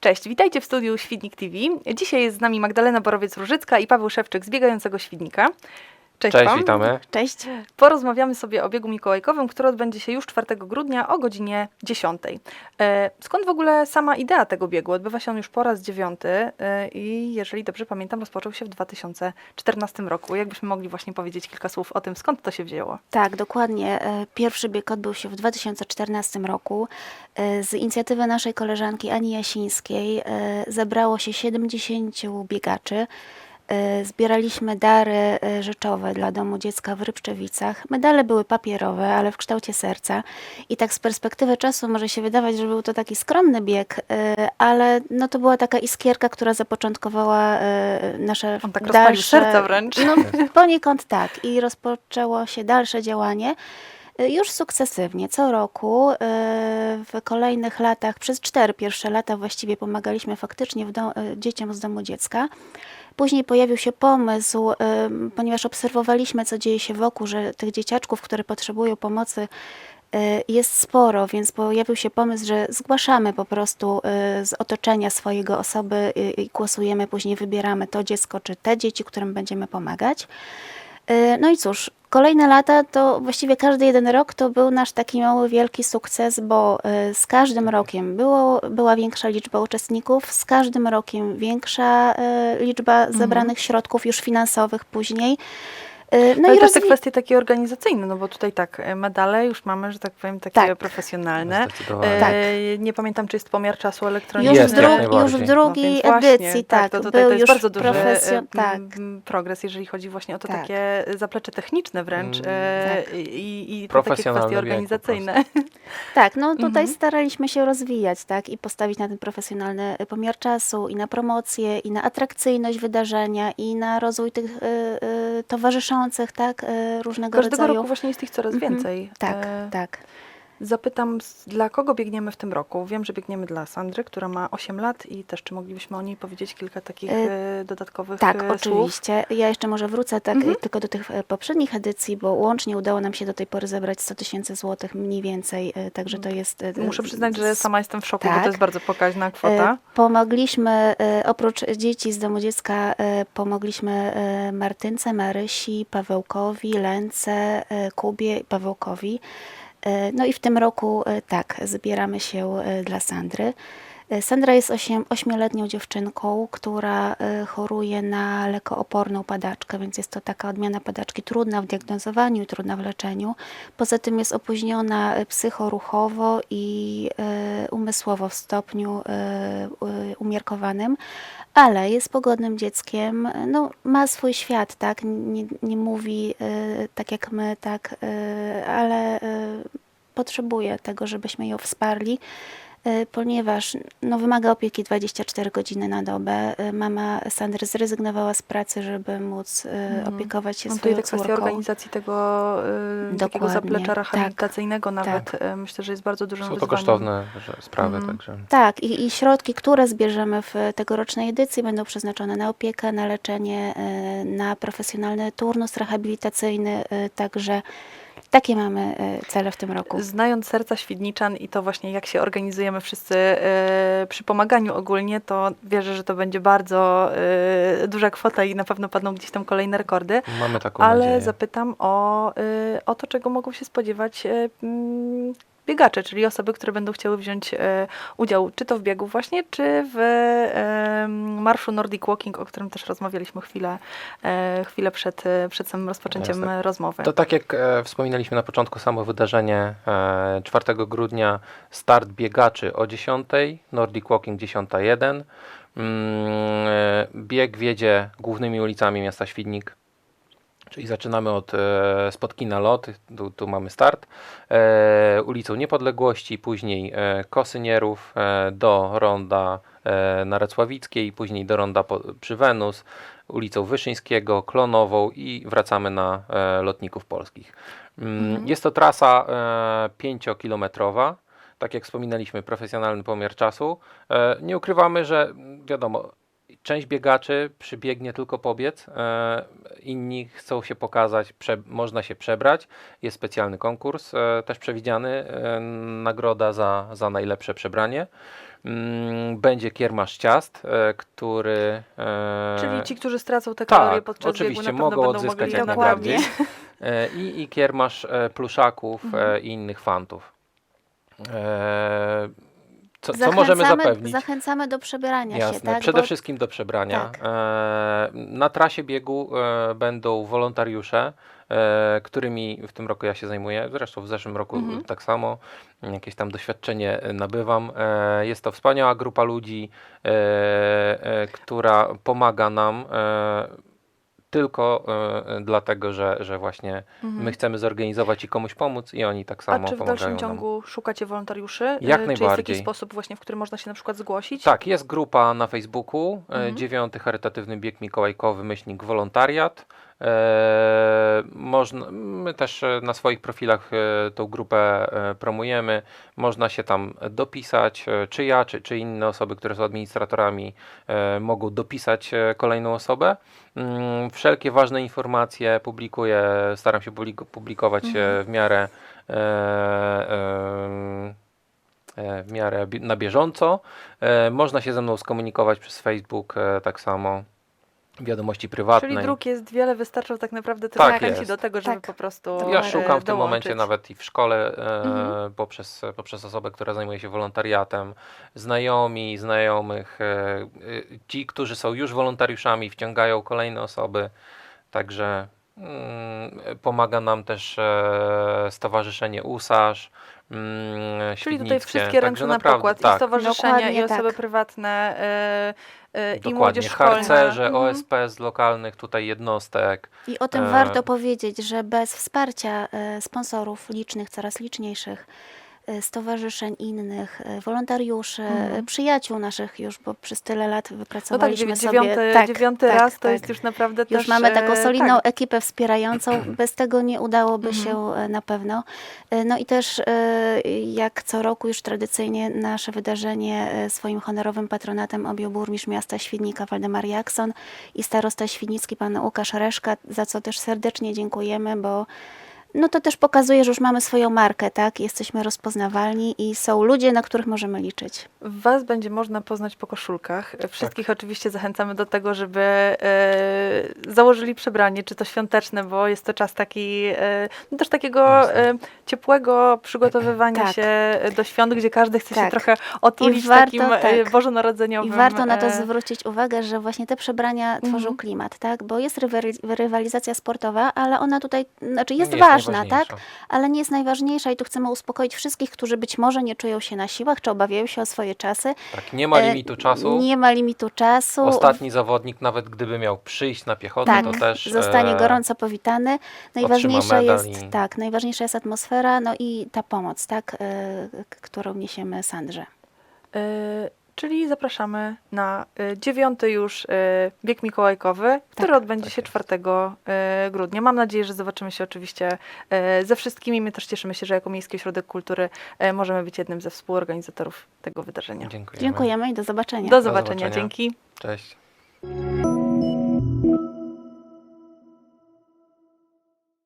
Cześć, witajcie w studiu Świdnik TV. Dzisiaj jest z nami Magdalena Borowiec-Różycka i Paweł Szewczyk z Biegającego Świdnika. Cześć, Cześć, wam. witamy. Cześć. Porozmawiamy sobie o biegu mikołajkowym, który odbędzie się już 4 grudnia o godzinie 10. E, skąd w ogóle sama idea tego biegu? Odbywa się on już po raz dziewiąty e, i jeżeli dobrze pamiętam, rozpoczął się w 2014 roku. Jakbyśmy mogli właśnie powiedzieć kilka słów o tym, skąd to się wzięło? Tak, dokładnie. E, Pierwszy bieg odbył się w 2014 roku. Z inicjatywy naszej koleżanki Ani Jasińskiej zebrało się 70 biegaczy. E, Zbieraliśmy dary e, rzeczowe dla Domu Dziecka w Rybczewicach. Medale były papierowe, ale w kształcie serca. I tak z perspektywy czasu może się wydawać, że był to taki skromny bieg, e, ale no to była taka iskierka, która zapoczątkowała nasze On tak dalsze... serca wręcz. No, poniekąd tak. I rozpoczęło się dalsze działanie. Już sukcesywnie, co roku, w kolejnych latach, przez cztery pierwsze lata właściwie pomagaliśmy faktycznie w dom, dzieciom z domu dziecka. Później pojawił się pomysł, y, ponieważ obserwowaliśmy, co dzieje się wokół, że tych dzieciaczków, które potrzebują pomocy, y, jest sporo, więc pojawił się pomysł, że zgłaszamy po prostu y, z otoczenia swojego osoby i głosujemy, później wybieramy to dziecko czy te dzieci, którym będziemy pomagać. No i cóż, kolejne lata to właściwie każdy jeden rok to był nasz taki mały, wielki sukces, bo y, z każdym rokiem było, była większa liczba uczestników, z każdym rokiem większa y, liczba zebranych środków już finansowych później. Y, No Ale i też te kwestie takie organizacyjne, no bo tutaj tak, e, medale już mamy, że tak powiem, takie Tak. profesjonalne. E, Tak. Nie pamiętam, czy jest pomiar czasu Już, elektroniczny. Jest, w, dru- już w No drugiej więc właśnie, edycji, tak, to tutaj był to jest już bardzo duży profesjon- e, tak. m, progres, jeżeli chodzi właśnie o to Tak. takie zaplecze techniczne wręcz Mm. e, Tak. i, i te takie kwestie organizacyjne. Tak, no tutaj Mhm. staraliśmy się rozwijać, tak, i postawić na ten profesjonalny pomiar czasu, i na promocję, i na atrakcyjność wydarzenia, i na rozwój tych y, y, towarzyszących, tak, y, różnego Każdego rodzaju. roku właśnie jest ich coraz Mhm. więcej. Tak, E, tak. Zapytam, dla kogo biegniemy w tym roku? Wiem, że biegniemy dla Sandry, która ma 8 lat i też czy moglibyśmy o niej powiedzieć kilka takich E, e, dodatkowych Tak, e, słów? oczywiście. Ja jeszcze może wrócę tak Mhm. tylko do tych e, poprzednich edycji, bo łącznie udało nam się do tej pory zebrać 100 tysięcy złotych mniej więcej, także to jest... y, Muszę przyznać, że sama jestem w szoku, bo tak. to jest bardzo pokaźna kwota. Pomogliśmy, oprócz dzieci z domu dziecka, pomogliśmy Martynce, Marysi, Pawełkowi, Lence, Kubie i Pawełkowi. E, No i w tym roku e, tak, zbieramy się e, dla Sandry. Sandra jest osiem, ośmioletnią dziewczynką, która choruje na lekooporną padaczkę, więc jest to taka odmiana padaczki trudna w diagnozowaniu trudna w leczeniu. Poza tym jest opóźniona psychoruchowo i umysłowo w stopniu umiarkowanym, ale jest pogodnym dzieckiem, no, ma swój świat, tak, nie, nie mówi e, tak jak my, tak, e, ale e, potrzebuje tego, żebyśmy ją wsparli ponieważ no, wymaga opieki 24 godziny na dobę. E, Mama Sandry zrezygnowała z pracy, żeby móc e, Mhm. opiekować się tutaj swoją te kwestie córką. organizacji tego takiego zaplecza tak, rehabilitacyjnego nawet. y, Myślę, że jest bardzo dużym Są to wyzwaniem. kosztowne że- sprawy, Mhm. także. Tak, i, i środki, które zbierzemy w tegorocznej edycji, będą przeznaczone na opiekę, na leczenie, e, na profesjonalny turnus rehabilitacyjny, e, także takie mamy e, cele w tym roku. Znając serca Świdniczan i to właśnie jak się organizujemy wszyscy y, przy pomaganiu ogólnie, to wierzę, że to będzie bardzo y, duża kwota i na pewno padną gdzieś tam kolejne rekordy. Mamy taką Ale nadzieję. zapytam o, y, o to, czego mogą się spodziewać biegacze, czyli osoby, które będą chciały wziąć y, udział czy to w biegu właśnie, czy w y, marszu Nordic Walking, o którym też rozmawialiśmy chwilę, y, chwilę przed, przed samym rozpoczęciem Jasne. rozmowy. To tak jak e, wspominaliśmy na początku, samo wydarzenie e, 4 grudnia, start biegaczy o 10, Nordic Walking 10.01. Mm, e, bieg wiedzie głównymi ulicami miasta Świdnik. Czyli zaczynamy od e, Spotkina Lot, tu, tu mamy start, e, ulicą Niepodległości, później e, Kosynierów e, do ronda e, na Racławickiej, później do ronda po, przy Wenus, ulicą Wyszyńskiego, Klonową i wracamy na e, Lotników Polskich. Mm, Mhm. Jest to trasa e, 5-kilometrowa. Tak jak wspominaliśmy, profesjonalny pomiar czasu. E, nie ukrywamy, że wiadomo, część biegaczy przybiegnie tylko pobiec, e, inni chcą się pokazać, prze, można się przebrać. Jest specjalny konkurs e, też przewidziany, e, nagroda za, za najlepsze przebranie. Mm, Będzie kiermasz ciast, e, który... e, Czyli ci, którzy stracą te tak, kalorie podczas oczywiście, biegu, na pewno mogą będą odzyskać mogli jak Dokładnie. E, i, i kiermasz e, pluszaków Mhm. e, i innych fantów. E, co, co możemy zapewnić? Zachęcamy do przebierania Jasne, się, tak? przede Bo- wszystkim do przebrania. Tak. E, na trasie biegu e, będą wolontariusze, e, którymi w tym roku ja się zajmuję, zresztą w zeszłym roku Mhm. tak samo, jakieś tam doświadczenie nabywam. E, jest to wspaniała grupa ludzi, e, e, która pomaga nam e, tylko e, dlatego, że, że właśnie Mhm. my chcemy zorganizować i komuś pomóc i oni tak A samo czy w pomagają dalszym nam. ciągu szukacie wolontariuszy? Jak Czy jest najbardziej. jakiś sposób właśnie, w którym można się na przykład zgłosić? Tak, jest grupa na Facebooku, Mhm. e, dziewiąty charytatywny bieg mikołajkowy, myślnik wolontariat. E, można, my też e, na swoich profilach e, tą grupę promujemy. Można się tam dopisać, czy ja, czy, czy inne osoby, które są administratorami, mogą dopisać kolejną osobę. Mm, Wszelkie ważne informacje publikuję, staram się publik- publikować Mhm. w miarę w miarę na bieżąco. Można się ze mną skomunikować przez Facebook tak samo. Wiadomości prywatnej. Czyli dróg jest wiele, wystarczą tak naprawdę tylko Tak chęci do tego, żeby Tak. po prostu Ja e, szukam w tym momencie nawet i w szkole e, Mhm. poprzez, poprzez osobę, która zajmuje się wolontariatem, znajomi, znajomych, e, e, ci, którzy są już wolontariuszami, wciągają kolejne osoby, także mm, pomaga nam też e, Stowarzyszenie USASZ. Mm, Czyli tutaj wszystkie ręce na pokład, i tak. stowarzyszenia, i osoby tak. prywatne, e, e, i młodzież szkolna. harcerze, Mhm. OSP z lokalnych tutaj jednostek. I o tym E, warto powiedzieć, że bez wsparcia e, sponsorów licznych, coraz liczniejszych, e, stowarzyszeń innych, e, wolontariuszy, Mhm. e, przyjaciół naszych już, bo przez tyle lat No tak, wypracowaliśmy dziewię- sobie... dziewiąty, tak, dziewiąty tak, raz to tak. jest już naprawdę Już też... mamy taką e, solidną tak. ekipę wspierającą. Bez tego nie udałoby Mhm. się e, na pewno. E, No i też e, jak co roku już tradycyjnie nasze wydarzenie e, swoim honorowym patronatem objął burmistrz miasta Świdnika Waldemar Jakson i starosta świdnicki pan Łukasz Reszka, za co też serdecznie dziękujemy, bo no to też pokazuje, że już mamy swoją markę, tak? Jesteśmy rozpoznawalni i są ludzie, na których możemy liczyć. Was będzie można poznać po koszulkach. Wszystkich Tak. oczywiście zachęcamy do tego, żeby e, założyli przebranie, czy to świąteczne, bo jest to czas taki, e, no też takiego e, ciepłego przygotowywania Tak. się do świąt, gdzie każdy chce się Tak. trochę otulić I warto, takim e, tak. bożonarodzeniowym. I warto na to e, zwrócić uwagę, że właśnie te przebrania tworzą Mhm. klimat, tak? Bo jest rywali- rywalizacja sportowa, ale ona tutaj, znaczy jest jest ważna, tak? najważniejsza. Ale nie jest najważniejsza i tu chcemy uspokoić wszystkich, którzy być może nie czują się na siłach, czy obawiają się o swoje czasy. Tak, nie ma E, limitu czasu. Nie ma limitu czasu. Ostatni zawodnik, nawet gdyby miał przyjść na piechotę, Tak, to też zostanie e, gorąco powitany. Najważniejsza jest, i- tak, najważniejsza jest atmosfera, no i ta pomoc, tak, e, którą niesiemy Sandrze. E, Czyli zapraszamy na e, dziewiąty już bieg mikołajkowy, który odbędzie tak się jest. 4 e, grudnia. Mam nadzieję, że zobaczymy się oczywiście ze wszystkimi. My też cieszymy się, że jako Miejski Ośrodek Kultury możemy być jednym ze współorganizatorów tego wydarzenia. Dziękujemy. Dziękujemy i do zobaczenia. Do zobaczenia. zobaczenia. Dzięki. Cześć.